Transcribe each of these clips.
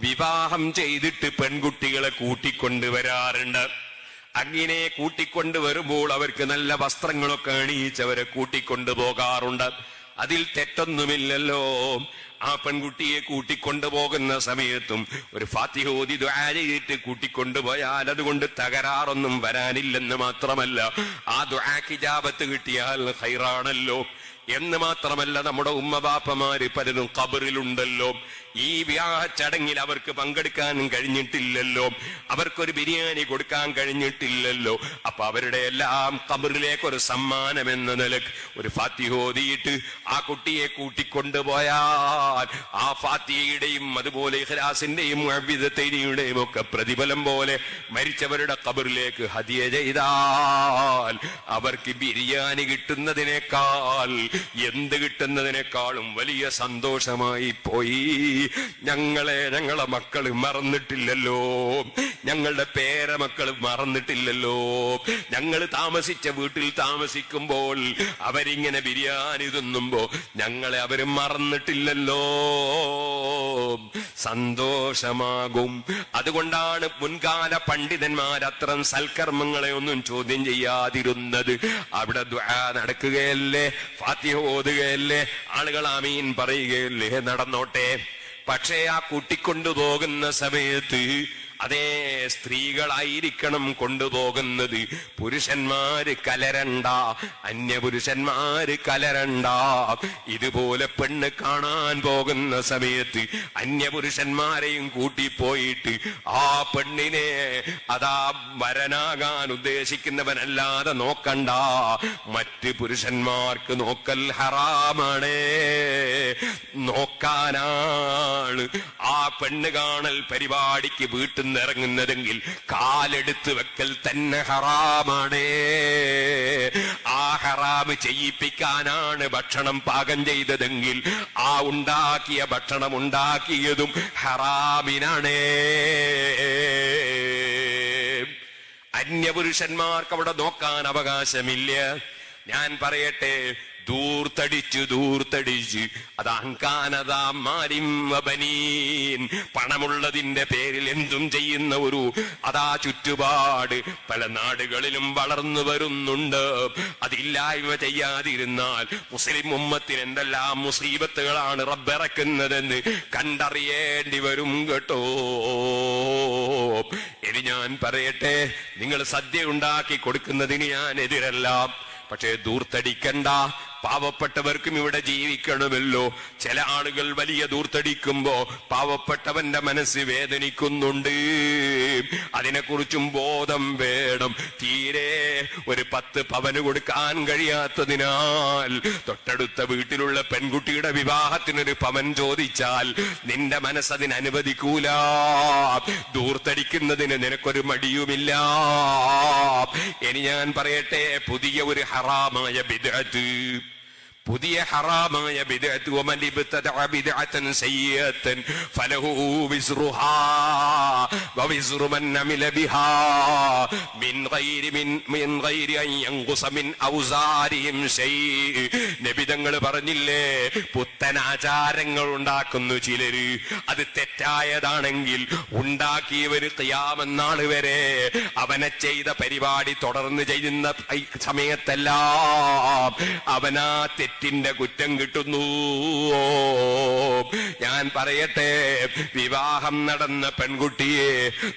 വിവാഹം ചെയ്തിട്ട് പെൺകുട്ടികളെ കൂട്ടിക്കൊണ്ടുവരാറുണ്ട്. അങ്ങനെ കൂട്ടിക്കൊണ്ടുവരുമ്പോൾ അവർക്ക് നല്ല വസ്ത്രങ്ങളൊക്കെ അണിയിച്ചവരെ കൂട്ടിക്കൊണ്ടു പോകാറുണ്ട് അതിൽ തെറ്റൊന്നുമില്ലല്ലോ. ആ പെൺകുട്ടിയെ കൂട്ടിക്കൊണ്ടുപോകുന്ന സമയത്തും ഒരു ഫാത്തിഹോദി ദ്വാരയിട്ട് കൂട്ടിക്കൊണ്ടുപോയാൽ അതുകൊണ്ട് തകരാറൊന്നും വരാനില്ലെന്ന് മാത്രമല്ല ആ ദ്വാക്ക് ജാപത്ത് കിട്ടിയാൽ ഹൈറാണല്ലോ. എന്ന് മാത്രമല്ല നമ്മുടെ ഉമ്മബാപ്പമാര് പലരും കബറിലുണ്ടല്ലോ ഈ വിവാഹ ചടങ്ങിൽ അവർക്ക് പങ്കെടുക്കാനും കഴിഞ്ഞിട്ടില്ലല്ലോ. അവർക്കൊരു ബിരിയാണി കൊടുക്കാൻ കഴിഞ്ഞിട്ടില്ലല്ലോ. അപ്പൊ അവരുടെ എല്ലാം കബറിലേക്ക് ഒരു സമ്മാനം എന്ന നിലയ്ക്ക് ഒരു ഫാത്തിഹോദിയിട്ട് ആ കുട്ടിയെ ആ ഫാത്തിയുടെയും അതുപോലെ ഇഹ്ലാസിന്റെയും അവിധത്തേനിയുടെയും ഒക്കെ പ്രതിഫലം പോലെ മരിച്ചവരുടെ കബറിലേക്ക് ഹതിയ ചെയ്താൽ അവർക്ക് ബിരിയാണി കിട്ടുന്നതിനേക്കാൾ എന്ത് കിട്ടുന്നതിനേക്കാളും വലിയ സന്തോഷമായി പോയി. ഞങ്ങളെ ഞങ്ങളെ മക്കൾ മറന്നിട്ടില്ലല്ലോ. ഞങ്ങളുടെ പേരമക്കൾ മറന്നിട്ടില്ലല്ലോ. ഞങ്ങൾ താമസിച്ച വീട്ടിൽ താമസിക്കുമ്പോൾ അവരിങ്ങനെ ബിരിയാണി തിന്നുമ്പോ ഞങ്ങളെ അവർ മറന്നിട്ടില്ലല്ലോ. സന്തോഷമാകും. അതുകൊണ്ടാണ് മുൻകാല പണ്ഡിതന്മാർ അത്തരം സൽക്കർമ്മങ്ങളെ ഒന്നും ചോദ്യം ചെയ്യാതിരുന്നത്. അവിടെ നടക്കുകയല്ലേ? ഫാത്തിഹ ഓതുകയല്ലേ? ആളുകൾ ആമീൻ പറയുകയല്ലേ? നടന്നോട്ടെ. പക്ഷേ ആ കൂട്ടിക്കൊണ്ടുപോകുന്ന സമയത്ത് അതേ സ്ത്രീകളായിരിക്കണം കൊണ്ടുപോകുന്നത്. പുരുഷന്മാര് കലരണ്ട അന്യപുരുഷന്മാര് കലരണ്ട. ഇതുപോലെ പെണ്ണ് കാണാൻ പോകുന്ന സമയത്ത് അന്യപുരുഷന്മാരെയും കൂട്ടിപ്പോയിട്ട് ആ പെണ്ണിനെ അതാ വരനാകാൻ ഉദ്ദേശിക്കുന്നവനല്ലാതെ നോക്കണ്ട. മറ്റ് പുരുഷന്മാർക്ക് നോക്കൽ ഹറാമാണ്. നോക്കാനാണ് ആ പെണ്ണ് കാണൽ പരിപാടിക്ക് വീട്ടിൽ നിന്ന് കാലെടുത്ത് വെക്കൽ തന്നെ ഹറാമാണ്. ആ ഹറാമ് ചെയ്യിപ്പിക്കാനാണ് ഭക്ഷണം പാകം ചെയ്തതെങ്കിൽ ആ ഉണ്ടാക്കിയ ഭക്ഷണം ഉണ്ടാക്കിയതും ഹറാമിനാണ്. അന്യപുരുഷന്മാർക്ക് അവിടെ നോക്കാൻ അവകാശമില്ല. ഞാൻ പറയട്ടെ ദൂർത്തടിച്ചു ദൂർത്തടിച്ച്. അത് അങ്കാനതാമാരിംവനീൻ പണമുള്ളതിന്റെ പേരിൽ എന്തും ചെയ്യുന്ന ഒരു അതാ ചുറ്റുപാട്. പല നാടുകളിലും വളർന്നു വരുന്നുണ്ട്. അതില്ലായ്മ ചെയ്യാതിരുന്നാൽ മുസ്ലിം ഉമ്മത്തിന് എന്തെല്ലാം മുസീബത്തുകളാണ് റബ്ബിറക്കുന്നതെന്ന് കണ്ടറിയേണ്ടി വരും കേട്ടോ. ഇനി ഞാൻ പറയട്ടെ നിങ്ങൾ സദ്യ ഉണ്ടാക്കി കൊടുക്കുന്നതിന് ഞാൻ എതിരല്ല. പക്ഷേ ദൂർത്തടിക്കണ്ട പാവപ്പെട്ടവർക്കും ഇവിടെ ജീവിക്കണമല്ലോ. ചില ആളുകൾ വലിയ ദൂർത്തടിക്കുമ്പോ പാവപ്പെട്ടവന്റെ മനസ്സ് വേദനിക്കുന്നുണ്ട്. അതിനെക്കുറിച്ചും ബോധം വേണം. തീരെ ഒരു പത്ത് പവന് കൊടുക്കാൻ കഴിയാത്തതിനാൽ തൊട്ടടുത്ത വീട്ടിലുള്ള പെൺകുട്ടിയുടെ വിവാഹത്തിനൊരു പവൻ ചോദിച്ചാൽ നിന്റെ മനസ്സതിന് അനുവദിക്കൂല. ദൂർത്തടിക്കുന്നതിന് നിനക്കൊരു മടിയുമില്ല. ഇനി ഞാൻ പറയട്ടെ പുതിയ ഒരു ഹറാമായ ബിദഅത്ത്. പുതിയ ഹറാമായ ബിദഅത്ത് വമൻ ഇബ്തദഅ ബിദഅതൻ സയ്യിഅതൻ ഫലഹു വിസ്റുഹാ വവിസ്റു മൻ അമില ബിഹാ മിൻ ഗൈരി മിൻ മിൻ ഗൈരി അൻ യൻഖുസ മിൻ ഔസാരിഹിം ശൈ നബി തങ്ങൾ പറഞ്ഞില്ലേ? പുത്തൻ ആചാരങ്ങൾ ഉണ്ടാക്കുന്നു ചിലര്. അത് തെറ്റായതാണെങ്കിൽ ഉണ്ടാക്കിയവര് തയ്യാമെന്നാൾ വരെ. അവനെ ചെയ്ത പരിപാടി തുടർന്ന് ചെയ്യുന്ന സമയത്തെല്ലാം അവനാ തെറ്റിന്റെ കുറ്റം കിട്ടുന്നു. ഞാൻ പറയട്ടെ വിവാഹം നടന്ന പെൺകുട്ടിയെ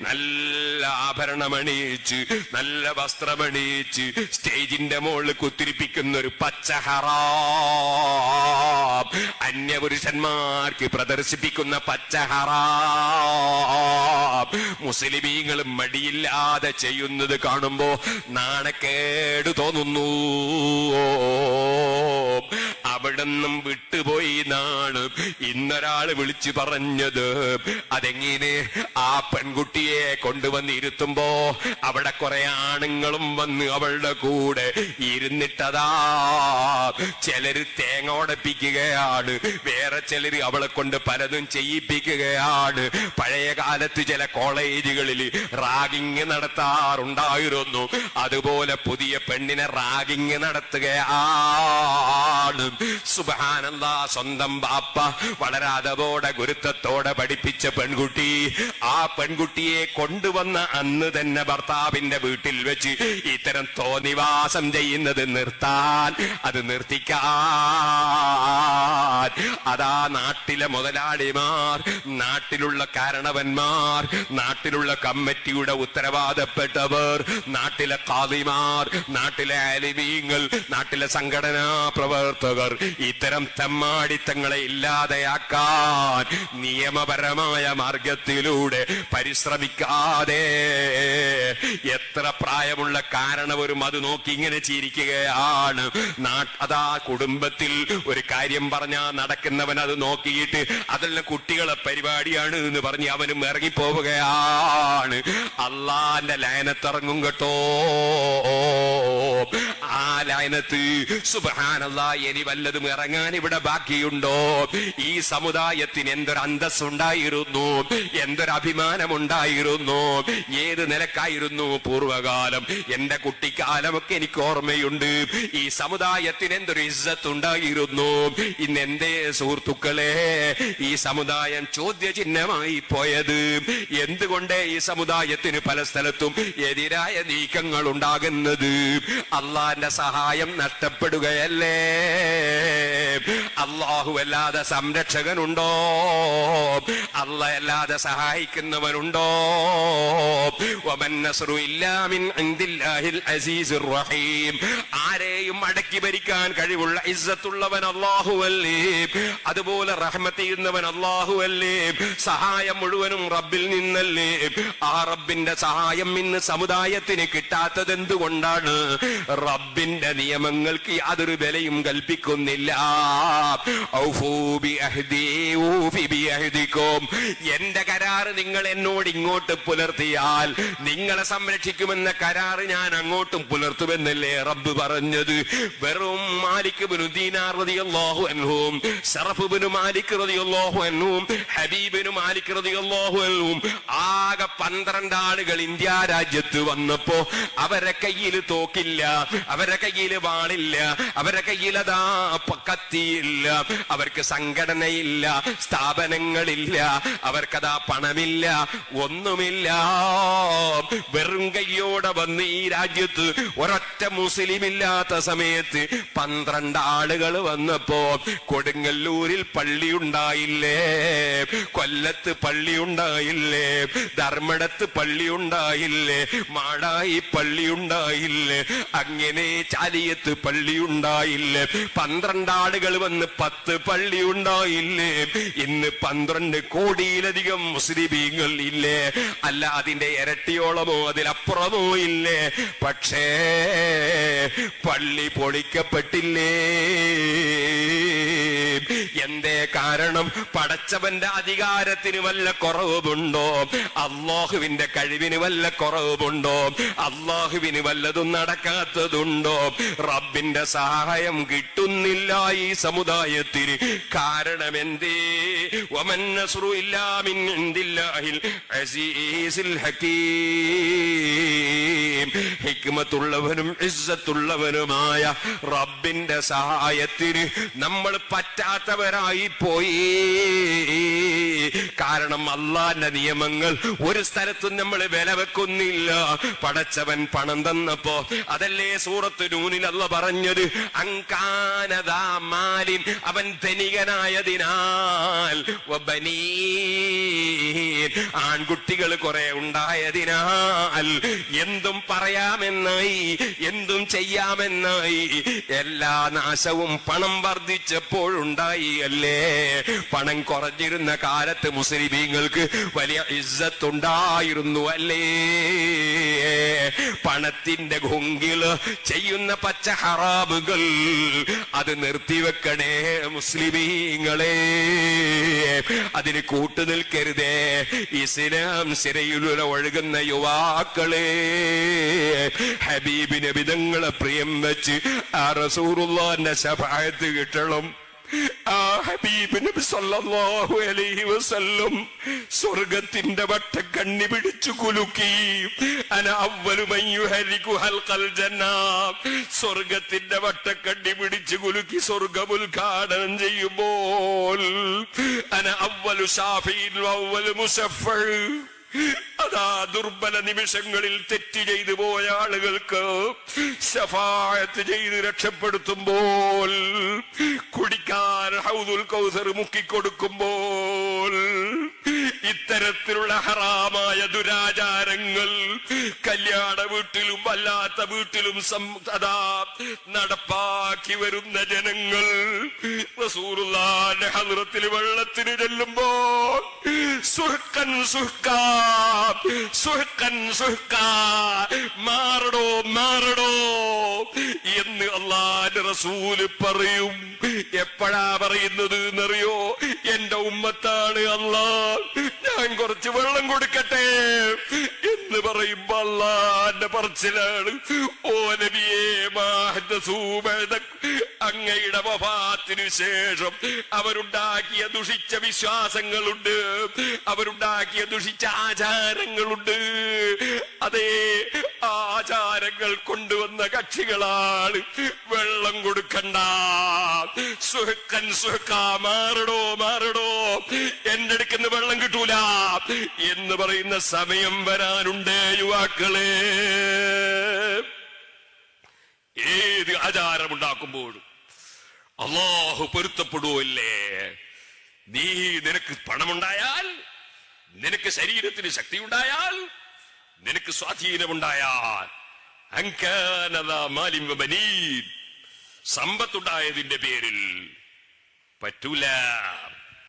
നല്ല ആഭരണമണിയിച്ച് നല്ല വസ്ത്രമണിയിച്ച് സ്റ്റേജിന്റെ മുകളിൽ കുത്തിരിപ്പിക്കുന്ന ഒരു പച്ച ഹറാം. അന്യപുരുഷന്മാർക്ക് പ്രദർശിപ്പിക്കുന്ന പച്ച ഹറാം. മടിയില്ലാതെ ചെയ്യുന്നത് കാണുമ്പോ നാണക്കേട് തോന്നുന്നു. അവിടുന്നും വിട്ടുപോയി നാണ് ഇന്നൊരാൾ വിളിച്ചു പറഞ്ഞത് അതെങ്ങനെ ആ പെൺകുട്ടിയെ കൊണ്ടുവന്നിരുത്തുമ്പോ അവിടെ കുറെ ആണുങ്ങളും വന്ന് അവളുടെ കൂടെ ഇരുന്നിട്ടതാ. ചിലര് തേങ്ങ ഉടപ്പിക്കുകയാണ് വേറെ ചിലര് അവളെ കൊണ്ട് പലതും ചെയ്യിപ്പിക്കുകയാണ്. പഴയ കാലത്ത് ചില കോളേജുകളിൽ റാഗിങ് നടത്താറുണ്ടായിരുന്നു. അതുപോലെ പുതിയ പെണ്ണിനെ റാഗിങ് നടത്തുകയാണ്. സ്വന്തം ബാപ്പ വളരെ അതവോടെ ഗുരുത്വത്തോടെ പഠിപ്പിച്ച പെൺകുട്ടി. ആ പെൺകുട്ടിയെ കൊണ്ടുവന്ന അന്ന് തന്നെ ഭർത്താവിന്റെ വീട്ടിൽ വെച്ച് ഇത്തരം തോന്നിവാസം ചെയ്യുന്നത് നിർത്താൻ അത് നിർത്തിക്കാൻ. അതാ നാട്ടിലെ മുതലാളിമാർ നാട്ടിലുള്ള കാരണവന്മാർ നാട്ടിലുള്ള കമ്മിറ്റിയുടെ ഉത്തരവാദപ്പെട്ടവർ നാട്ടിലെ കാതിമാർ നാട്ടിലെ അലിമീങ്ങൾ നാട്ടിലെ സംഘടനാ പ്രവർത്തകർ ഇത്തരം തെമ്മാടിത്തങ്ങളെ ഇല്ലാതെയാക്കാൻ നിയമപരമായ മാർഗത്തിലൂടെ പരിശ്രമിക്കാതെ എത്ര പ്രായമുള്ള കാരണം ഒരു അത് നോക്കി ഇങ്ങനെ ചിരിക്കുകയാണ്. അതാ കുടുംബത്തിൽ ഒരു കാര്യം പറഞ്ഞാ നടക്കുന്നവൻ അത് നോക്കിയിട്ട് അതെല്ലാം കുട്ടികളെ പരിപാടിയാണ് എന്ന് പറഞ്ഞ് അവനും ഇറങ്ങിപ്പോവുകയാണ്. അള്ളാന്റെ ലയനത്തിറങ്ങും കേട്ടോ. ആ സുബഹാനല്ല ഇനി വല്ലതും ഇറങ്ങാൻ ഇവിടെ ബാക്കിയുണ്ടോ? ഈ സമുദായത്തിന് എന്തൊരു അന്തസ്സുണ്ടായിരുന്നു? എന്തൊരു അഭിമാനം ഉണ്ടായിരുന്നു ഏത് നിലക്കായിരുന്നു പൂർവകാലം എന്റെ കുട്ടിക്കാലമൊക്കെ എനിക്ക് ഓർമ്മയുണ്ട്. ഈ സമുദായത്തിന് എന്തൊരു ഇസ്സത്ത് ഉണ്ടായിരുന്നു ഇന്ന് എന്തേ സുഹൃത്തുക്കളെ? ഈ സമുദായം ചോദ്യചിഹ്നമായി പോയത്. എന്തുകൊണ്ട് ഈ സമുദായത്തിന് പല സ്ഥലത്തും എതിരായ നീക്കങ്ങൾ ഉണ്ടാകുന്നത് അള്ളാന്റെ സഹായം നഷ്ടപ്പെടുകയല്ലേ? അള്ളാഹു അല്ലാതെ സംരക്ഷകനുണ്ടോ? അല്ല അല്ലാതെ സഹായിക്കുന്നവനുണ്ടോ? ഒമൻ നസറു ഇല്ലാമിൻ അസീസിർ റഹീം. ആരെയും അടക്കി ഭരിക്കാൻ കഴിവുള്ള ഇസ്സത്തുള്ളവൻ അള്ളാഹു അല്ലാഹുവല്ലേ അതുപോലെ റഹ്മത്ത് ചെയ്യുന്നവൻ അല്ലാഹുവല്ലേ സഹായം മുഴുവനും റബ്ബിൽ നിന്നല്ലേ? ആ റബ്ബിന്റെ സഹായം ഇന്ന് സമുദായത്തിന് കിട്ടാത്തത് എന്തുകൊണ്ടാണ്? റബ്ബിന്റെ നിയമങ്ങൾക്ക് യാതൊരു വിലയും കൽപ്പിക്കുന്നില്ല. എന്റെ കരാറ് നിങ്ങൾ എന്നോട് ഇങ്ങോട്ട് പുലർത്തിയാൽ നിങ്ങളെ സംരക്ഷിക്കുമെന്ന കരാറ് ഞാൻ അങ്ങോട്ടും പുലർത്തുമെന്നല്ലേ റബ്ബ് പറഞ്ഞത്? വെറും മാലിക് ബിനു ദീനാർ റളിയല്ലാഹു അൻഹും ശറഫ് ബിനു മാലിക് റളിയല്ലാഹു അൻഹും ഹബീബിനു മാലിക് റളിയല്ലാഹു അൻഹും ആകെ പന്ത്രണ്ട് ആളുകൾ ഇന്ത്യ രാജ്യത്ത് വന്നപ്പോ അവരെ കയ്യിൽ തോക്കില്ല അവരെ കയ്യിൽ വാളില്ല അവരെ കയ്യിൽ അതാ കത്തിയില്ല അവർക്ക് സംഘടനയില്ല സ്ഥാപനങ്ങളില്ല അവർക്കതാ പണമില്ല ഒന്നുമില്ല. വെറും കയ്യോടെ വന്ന് ഈ രാജ്യത്ത് ഒരൊറ്റ മുസ്ലിം ഇല്ലാത്ത സമയത്ത് പന്ത്രണ്ട് ആളുകൾ വന്നപ്പോ കൊടുങ്ങല്ലൂരിൽ പള്ളി ഉണ്ടായില്ലേ കൊല്ലത്ത് പള്ളി ഉണ്ടായില്ലേ ധർമ്മടത്ത് പള്ളി ഉണ്ടായില്ലേ മാടായി പള്ളി ഉണ്ടായില്ലേ അങ്ങനെ ചാലിയത്ത് പള്ളി ഉണ്ടായില്ലേ പന്ത്രണ്ട് ആളുകൾ വന്ന് പത്ത് പള്ളി ഉണ്ടായില്ലേ ഇന്ന് പന്ത്രണ്ട് കോടിയിലധികം മുസ്ലിമീങ്ങൾ ഇല്ലേ? അല്ല അതിന്റെ ഇരട്ടിയോളമോ അതിലപ്പുറമോ ഇല്ലേ? പക്ഷേ പള്ളി പൊളിക്കപ്പെട്ടില്ലേ? എന്തേ കാരണം? പടച്ചവന്റെ അധികാരത്തിന് വല്ല കുറവുണ്ടോ അള്ളാഹുവിന്റെ കഴിവിന് വല്ല കുറവുണ്ടോ അള്ളാഹുവിന് വല്ലതും നടക്കാത്തതുണ്ടോ? റബ്ബിന്റെ സഹായം കിട്ടുന്നില്ല ഈ സമുദായത്തിന്. കാരണം എന്തേ? നസ്റു ഇല്ലാ മിൻ ഇസ്സത്തുള്ളവനുമായ റബ്ബിന്റെ സഹായത്തിന് നമ്മൾ പറ്റാത്തവരായി പോയി. കാരണം അള്ളാന്റെ നിയമങ്ങൾ ഒരു സ്ഥലത്തും നമ്മൾ വില വെക്കുന്നില്ല പടച്ചവൻ പണം തന്നപ്പോ അതല്ലേ സൂറത്ത് നൂനിൽ അല്ല പറഞ്ഞത്? അങ്കാനതാ മാലിൻ അവൻ ധനികനായതിനാൽ. ആൺകുട്ടികൾ കുറെ ഉണ്ടായതിനാൽ. എന്തും പറയാമെന്നായി എന്തും ചെയ്യാമെന്നായി. എല്ലാ നാശവും പണം വർദ്ധിച്ചപ്പോഴുണ്ടായി അല്ലേ? പണം കുറഞ്ഞിരുന്ന കാലത്ത് മുസ്ലിമീങ്ങൾക്ക് വലിയ ഇസ്സത്തുണ്ടായിരുന്നു അല്ലേ? പണത്തിന്റെ ഗുങ്കിൽ ചെയ്യുന്ന പച്ച ഹറാമുകൾ അത് നിർത്തിവെക്കണേ മുസ്ലിമീങ്ങളെ. അതിന് കൂട്ടു നിൽക്കരുതേ. ഇസ്ലാം സിരയിലൂടെ ഒഴുകുന്ന യുവാക്കളെ. ഹബീബിന് വിധങ്ങളെ പ്രിയം വെച്ച് ആ റസൂറുള്ളാന്റെ ശഭായത്ത് കിട്ടണം. ആ ഹബീബിന് സല്ലല്ലാഹു അലൈഹി വസല്ലം സ്വർഗത്തിന്റെ വട്ട കണ്ണി പിടിച്ചു കുലുക്കി. അന അവ്വലു മൻ ജന്ന. സ്വർഗത്തിന്റെ വട്ട കണ്ണി പിടിച്ചു കുലുക്കി സ്വർഗം ഉദ്ഘാടനം ചെയ്യുമ്പോൾ. അന അവ്വലു ഷാഫിൻ മുസഫർ അതാ ദുർബല നിമിഷങ്ങളിൽ തെറ്റ് ചെയ്തു പോയ ആളുകൾക്ക് ശഫായത്ത് ചെയ്ത് രക്ഷപ്പെടുത്തുമ്പോൾ കുടിക്കാൻ ഹൗദുൽ കൗസർ മുക്കിക്കൊടുക്കുമ്പോൾ ഇത്തരത്തിലുള്ള ഹറാമായ ദുരാചാരങ്ങൾ കല്യാണ വീട്ടിലും അല്ലാത്ത വീട്ടിലും സംതാ നടപ്പാക്കി വരുന്ന ജനങ്ങൾ. ഹദ്റത്തിൽ വെള്ളത്തിന് ചെല്ലുമ്പോൾ സുഹക്കൻ സുഹക്ക സുഹക്കൻ സുഹക്ക മാറടോ മാറടോ എന്ന് അള്ളാന്റെ റസൂൽ പറയും. എപ്പോഴാ പറയുന്നത് എന്നറിയോ? എന്റെ ഉമ്മത്താണ് അല്ലാ ഞാൻ കുറച്ച് വെള്ളം കൊടുക്കട്ടെ എന്ന് പറയുമ്പോ അള്ളാന്റെ പറച്ചിലാണ്. ഓ നബിയേ മാഹദസൂബദ അങ്ങയുടെ വഫാത്തിനു ശേഷം അവരുണ്ടാക്കിയ ദുഷിച്ച വിശ്വാസങ്ങളുണ്ട്. അവരുണ്ടാക്കിയ ദുഷിച്ച ആചാരങ്ങളുണ്ട്. അതേ ആചാരങ്ങൾ കൊണ്ടുവന്ന കക്ഷികളാണ്. വെള്ളം കൊടുക്കണ്ട. സുഹക്കൻ സുഹക്ക മാറടോ മാറടോ. എന്റെ അടുക്കുന്ന വെള്ളം കിട്ടൂല. എന്ന് പറയുന്ന സമയം വരാനുണ്ട് യുവാക്കളെ. ഏത് ആചാരമുണ്ടാക്കുമ്പോഴും അള്ളാഹു പൊരുത്തപ്പെടുവല്ലേ നീ നിനക്ക് പണമുണ്ടായാൽ നിനക്ക് ശരീരത്തിന് ശക്തി ഉണ്ടായാൽ നിനക്ക് സ്വാധീനമുണ്ടായാൽ. സമ്പത്തുണ്ടായതിന്റെ പേരിൽ പറ്റൂല